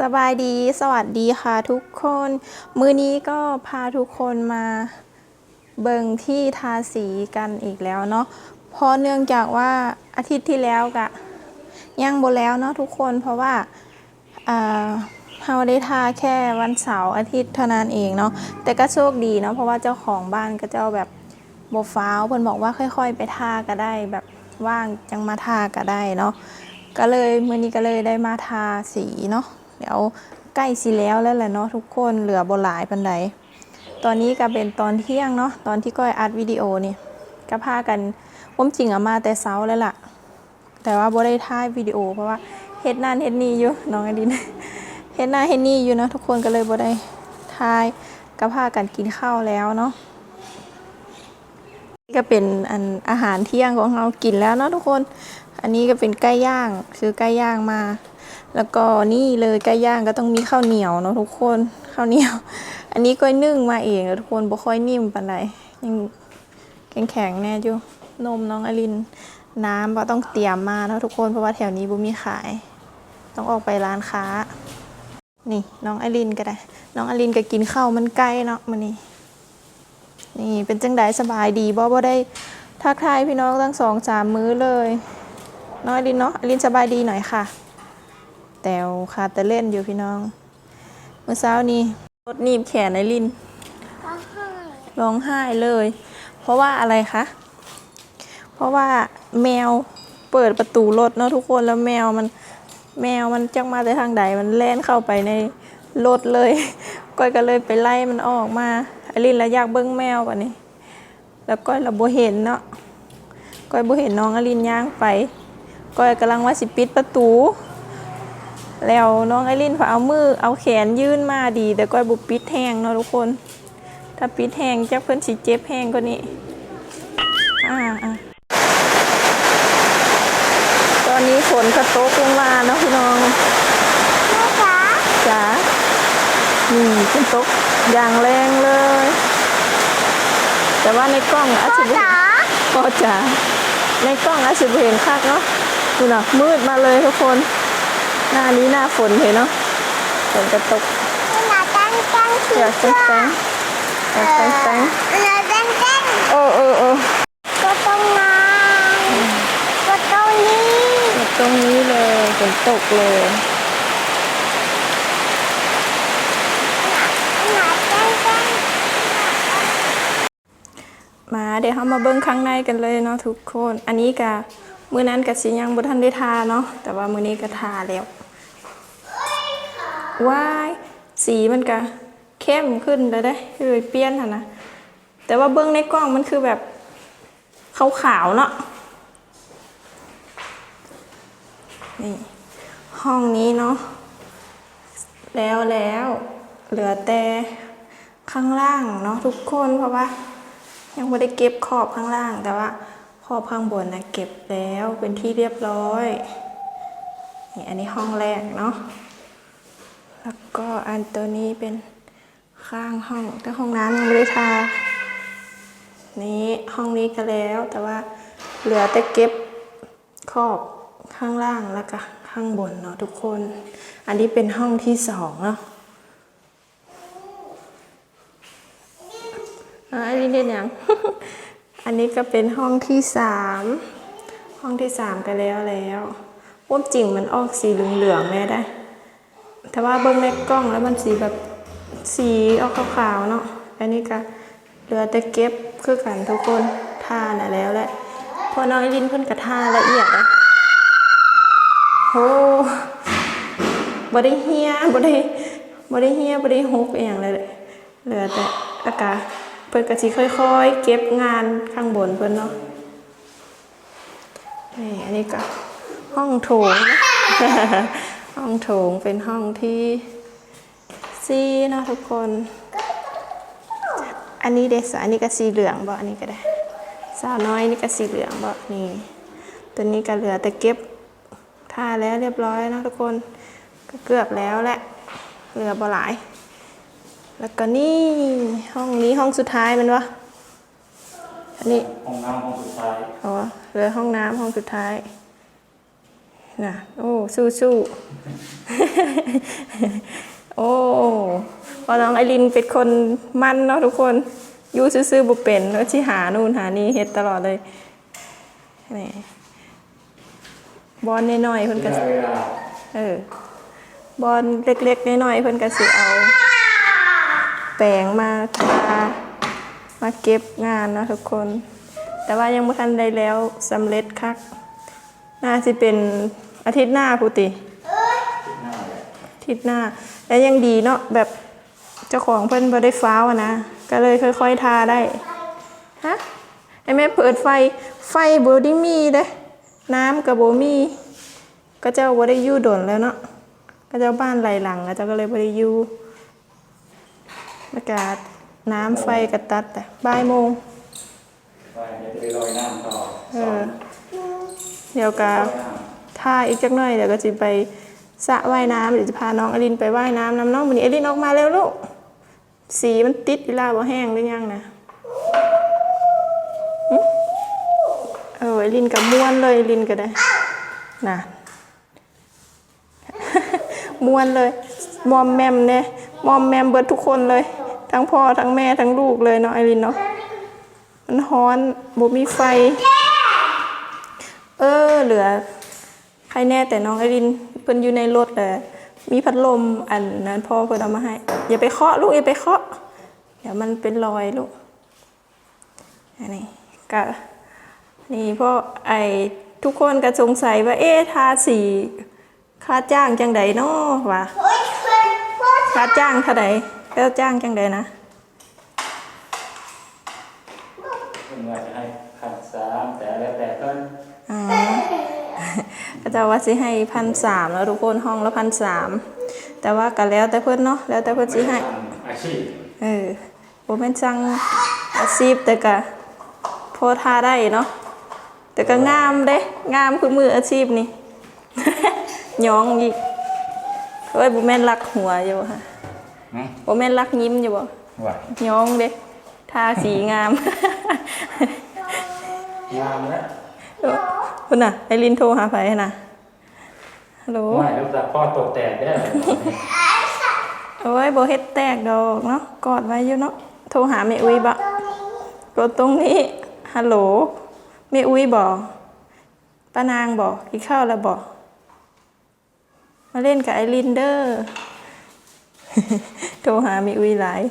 สบายดี สวัสดีค่ะทุกคน มือนี้ก็พาทุกคนมาเบิงที่ทาสีกันอีกแล้วเนาะ เพราะเนื่องจากว่าอาทิตย์ที่แล้วกะย่างบนแล้วเนาะทุกคน เพราะว่าอ่าเราได้ทาแค่วันเสาร์อาทิตย์เท่านั้นเองเนาะ แต่ก็โชคดีเนาะ เพราะว่าเจ้าของบ้านก็เจ้าแบบโบฟ้าวเพิ่นบอกว่าค่อย ๆ ไปทาก็ได้แบบว่างจังมาทาก็ได้เนาะ ก็เลยมือนี้ก็เลยได้มาทาสีเนาะ เดี๋ยวใกล้สิแล้วแล้วแหละเนาะทุกคนเหลือบ่หลายปันใดตอนนี้ก็เป็นตอนเที่ยงเนาะตอนที่ก้อยอัดวิดีโอนี่ก็พากันผมจริงอะมาแต่เช้าแล้วล่ะ แต่ว่าบ่ได้ถ่ายวิดีโอเพราะว่าเฮ็ดนั่นเฮ็ดนี่อยู่น้องอดินเฮ็ดหน้าเฮ็ดนี่อยู่เนาะทุกคนก็เลยบ่ได้ถ่ายก็พากันกินข้าวแล้วเนาะก็เป็นอันอาหารเที่ยงของเรากินแล้วเนาะทุกคน อันนี้ก็เป็นไก่ย่างซื้อไก่ย่างมา แล้วก็นี่เลยไก่ย่างก็ต้องมีข้าวเหนียวเนาะทุกคนข้าวเหนียว อันนี้ก้อยนึ่งมาเองทุกคนบ่ค่อยนิ่มปานใดยังแข็งๆแน่อยู่นมน้องอลิน น้ำก็ต้องเตรียมมาเนาะทุกคนเพราะว่าแถวนี้บ่มีขาย ต้องออกไปร้านค้า นี่น้องอลินก็ได้ น้องอลินก็กินข้าวมันไก่เนาะมื้อนี้นี่เป็นจังไดสบายดีบ่บ่ได้ทักทายพี่น้องตั้งสองสามมื้อเลย น้องอลินเนาะอลินสบายดีหน่อยค่ะ แตวค่ะแต่เล่นอยู่พี่น้อง เมื่อเช้านี้รถหนีบแขนไอลินร้องไห้เลย เพราะว่าอะไรคะ เพราะว่าแมวเปิดประตูรถเนาะทุกคนแล้วแมวมันแมวมันจักมาแต่ทางใดมันแล่นเข้าไปในรถเลย ก้อยก็เลยไปไล่มันออกมาไอลินแล้วอยากเบิ้งแมวกว่านี้แล้วก้อยเราบ่เห็นเนาะก้อยบ่เห็นน้องอลินย่างไปก้อยกำลังว่าสิปิดประตู แล้วน้องไอรินพอเอามือเอาแขนยื่นมาดีแต่ก้อยบุปิดแห้งเนาะทุกคน ถ้าปิดแห้งจักเพิ่นสิเจ็บแห้งกว่านี้อ่าอ่าตอนนี้ฝนกระตกลงมาเนาะพี่น้องแม่จ๋าจ๋านี่ฝนตกอย่างแรงเลย แต่ว่าในกล้องอาจจะบ่จ๋าพ่อจ๋าในกล้องอาจจะบ่เห็นคักเนาะดูนะมืดมาเลยทุกคน หน้านี้หน้าฝนเห็นเนาะฝนกระตกหนาตั้งตั้งอยากแตงแตงอยากแตงแตงหนาตั้งตั้งโอ้โอ้โอ้ก็ต้องมาก็ต้องนี้ตรงนี้เลยฝนตกเลยหนาตั้งตั้งมาเดี๋ยวเรามาเบิ้งข้างในกันเลยเนาะทุกคน อันนี้กะมื้อนั้นกะสิยังบ่ทันได้ทาเนาะแต่ว่ามื้อนี้ก็ทาแล้ว ว้ายสีมันก็เข้มขึ้นแล้วได้เลยเปลี่ยนนะแต่ว่าเบิ้องในกล้องมันคือแบบขาวๆเนาะนี่ห้องนี้เนาะแล้วแล้วเหลือแต่ข้างล่างเนาะทุกคนเพราะว่า ยังไม่ได้เก็บขอบข้างล่าง แต่ว่าขอบข้างบนนะเก็บแล้วเป็นที่เรียบร้อยนี่อันนี้ห้องแรกเนาะ ก็อันตัวนี้เป็นข้างห้อง แต่ห้องน้ำยังไม่ได้ทา นี่ห้องนี้ก็แล้ว แต่ว่าเหลือแต่เก็บขอบข้างล่างแล้วก็ข้างบนเนาะทุกคน อันนี้เป็นห้องที่สองเนาะอันนี้เรียนยังอันนี้ก็เป็นห้องที่สาม ห้องที่สามกันแล้วแล้วว่าจริงมันออกสีเหลืองๆแม่ได้ แต่ว่าเบิ้งในกล้องแล้วมันสีแบบสีออกขาวๆเนาะ อันนี้ก็เหลือแต่เก็บคือกันทุกคนท่าน่ะแล้วแหละ พอน้องไอรินเพิ่นกระทาละเอียดเลยโอ้บ่ได้เฮียบ่ได้บ่ได้เฮียบ่ได้ฮกอย่างเลยเหลือแต่อากาศเปิดกะทิค่อยๆ เก็บงานข้างบนเพิ่นเนาะนี่อันนี้ก็ห้องโถง ห้องโถงเป็นห้องที่ซีเนาะทุกคน อันนี้เดสอันนี้ก็สีเหลืองบ่อันนี้ก็ได้ สาวน้อยนี่ก็สีเหลืองบ่นี่ ตัวนี้ก็เหลือแต่เก็บท่าแล้วเรียบร้อยเนาะทุกคนก็เกือบแล้วแหละ เหลือบ่หลาย แล้วก็นี่ห้องนี้ห้องสุดท้ายมันวะอันนี้ห้องน้ำห้องสุดท้ายอ๋อเหลือห้องน้ำห้องสุดท้าย น่ะโอ้สู้สู้โอ้พอน้องไอรินเป็นคนมั่นเนาะทุกคนยู่ซื่อๆบุเป็นแล้วที่หานู่นหานี่เฮ็ดตลอดเลยนี่บอลน้อยๆเพิ่นก็เวลาเออบอลเล็กๆน้อยๆเพิ่นก็สิเอา แปรงมาทามาเก็บงานเนาะทุกคน แต่ว่ายังไม่ทันได้แล้วสำเร็จคัก น่าสิเป็นอาทิตย์หน้าพุติหน้าเลยอาทิตย์หน้า แล้วยังดีเนาะแบบเจ้าของเพิ่นบ่ได้ฟ้าวอะนะ ก็เลยค่อยๆทาได้ ฮะไอแม่เปิดไฟไฟบ่ได้มีเด้ น้ำกับบ่มี ก็เจ้าบ่ได้อยู่ดนแล้วเนาะก็เจ้าบ้านไหลหลังก็เจ้าก็เลยบ่ได้อยู่อากาศน้ำไฟกระตัดแต่บ่ายโมงไปเดี๋ยวจะไปลอยน้ำต่อเออ เดี๋ยวก็ถ้าอีกจักหน่อยเดี๋ยวก็จะไปสระว่ายน้ำเดี๋ยวจะพาน้องอลินไปว่ายน้ำน้ำน้องวันนี้อลินออกมาเร็วลูกสีมันติดอีลาบ่แห้งหรือยังนะเอออลินกับม้วนเลยอลินก็ได้น่ะม้วนเลยมอมแมมเนี่ยมอมแมมเบิดทุกคนเลย ทั้งพ่อทั้งแม่ทั้งลูกเลยเนาะไอรินเนาะมันฮ้อนบ่มีไฟ เออ เหลือใครแน่แต่น้องไอรินเพิ่นอยู่ในรถแต่มีพัดลมอันนั้นพ่อเพิ่นเอามาให้ อย่าไปเคาะลูกอย่าไปเคาะ เดี๋ยวมันเป็นรอยลูกอันนี้ก็นี่พ่อไอทุกคนก็สงสัยว่าเอ๊ะทาสีค่าจ้างจังใดเนาะวะโอ้ยคนพ่อค่าจ้างเท่าใดแล้วจ้างจังใดนะ เพิ่งว่าจะให้พันสามแต่แล้วแต่เพิ่น อ๋อ ก็จะว่าสิให้พันสามแล้วทุกคนห้องละพันสามแต่ว่าก็แล้วแต่เพิ่นเนาะแล้วแต่เพิ่นสิให้ทำอาชีพเออบ่แม่นสั่งอาชีพแต่ก็พอทาได้เนาะแต่ก็งามเด้งามคือมืออาชีพนี่หยองอีกเอ้ยบ่แม่นรักหัวอยู่ค่ะหืมบ่แม่นรักยิ้มอยู่บ่ว่าหยองเด้ทาสีงามงามแล้ว คุณน่ะ ไอรินโทรหาไผน่ะฮัลโหลไม่ลูกตาพ่อตกแตกได้อโอ้ยโบเฮ็ดแตกดอกเนาะ กอดไว้อยู่เนาะ โทรหาแม่อุ้ยบะกดตรงนี้ ฮัลโหลแม่อุ้ยบ่ป้านางบ่กินข้าวแล้วบ่มาเล่นกับไอรินเดอร์โทรหาแม่อุ้ยหลาย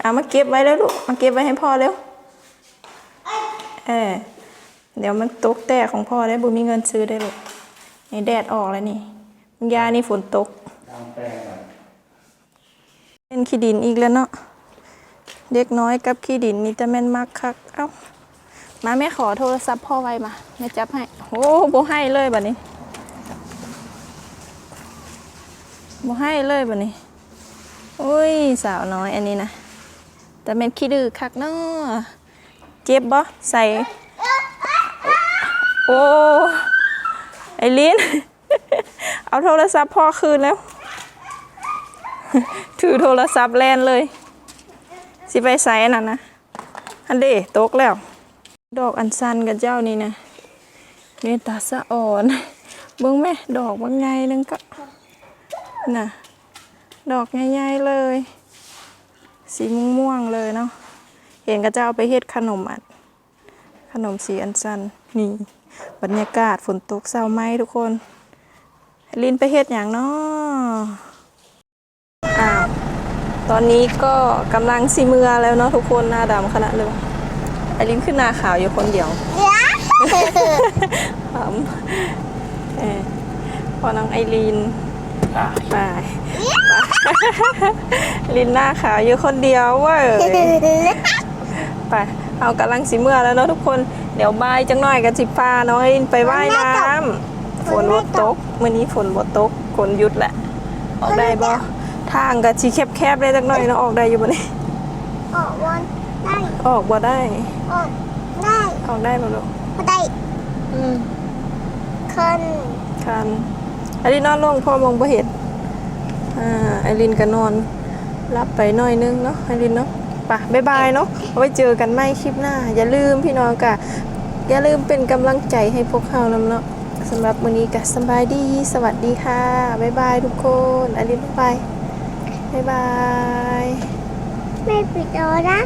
เอามาเก็บไว้แล้วลูก มาเก็บไว้ให้พ่อเร็ว เออ เดี๋ยวมันตกแตกของพ่อได้บุมีเงินซื้อได้ลูกนี่แดดออกแล้วนี่ยานี่ฝนตกทำแปลงก่อนเป็นขี้ดินอีกแล้วเนาะเด็กน้อยกับขี้ดินนี่จะแม่นมากคักเอ้ามาแม่ขอโทรศัพท์พ่อไว้มาแม่จับให้โอ้โบให้เลยบัดนี้โบให้เลยบัดนี้อุ้ยสาวน้อยอันนี้นะแต่แม่นขี้ดื้อคักเนาะเจ็บบ่ใส่ โอ้ไอลิน เอาโทรศัพท์พ่อคืนแล้ว ถือโทรศัพท์แลนเลย สิไปใส่อันนั่นนะอันเดตกแล้ว ดอกอันซันกับเจ้านี่นะเมตาสะอ่อนเบิ่งแม่ดอกบางไงนึงก็น่ะดอกใหญ่ๆเลย สีม่วงๆเลยเนาะเห็นกับเจ้าเอาไปเฮ็ดขนมอัด ขนมสีอันซันนี่ บรรยากาศฝนตกเศร้าไหมทุกคน ลินไปเฮ็ดอย่างเนาะอ้าวตอนนี้ก็กำลังสีเมือแล้วเนาะทุกคนหน้าดำขนาดเลยไอรินขึ้นหน้าขาวอยู่คนเดียวขำเออพอน้องไอรีนอะไปไปลินหน้าขาวอยู่คนเดียวเว้ยไปเอากำลังสีเมื่อแล้วเนาะทุกคน เดี๋ยวบายจังหน่อยกันสิพาน้องไอรินไปว่ายน้ำฝนบ่ตกมื้อนี้ฝนบ่ตกฝนหยุดแหละ ออกได้บ่ทางก็สิแคบๆได้จักหน่อยเนาะออกได้อยู่บ่นี่ออกวันได้ออกบ่ได้ออกได้ออกได้บ่ลูกไม่ได้อืมคนคันไอรินนอนลงพ่อมองบ่เห็นอ่าไอรินก็นอนรับไปหน่อยนึงเนาะไอรินเนาะ ปะบ๊ายบายเนาะไว้เจอกันใหม่คลิปหน้า อย่าลืมพี่น้องกะอย่าลืมเป็นกำลังใจให้พวกเขานำเนาะสำหรับวันนี้กะสบายดี สวัสดีค่ะบ๊ายบายทุกคนอลินบ๊ายบายบ๊ายบาย ไม่ปิดโอนะ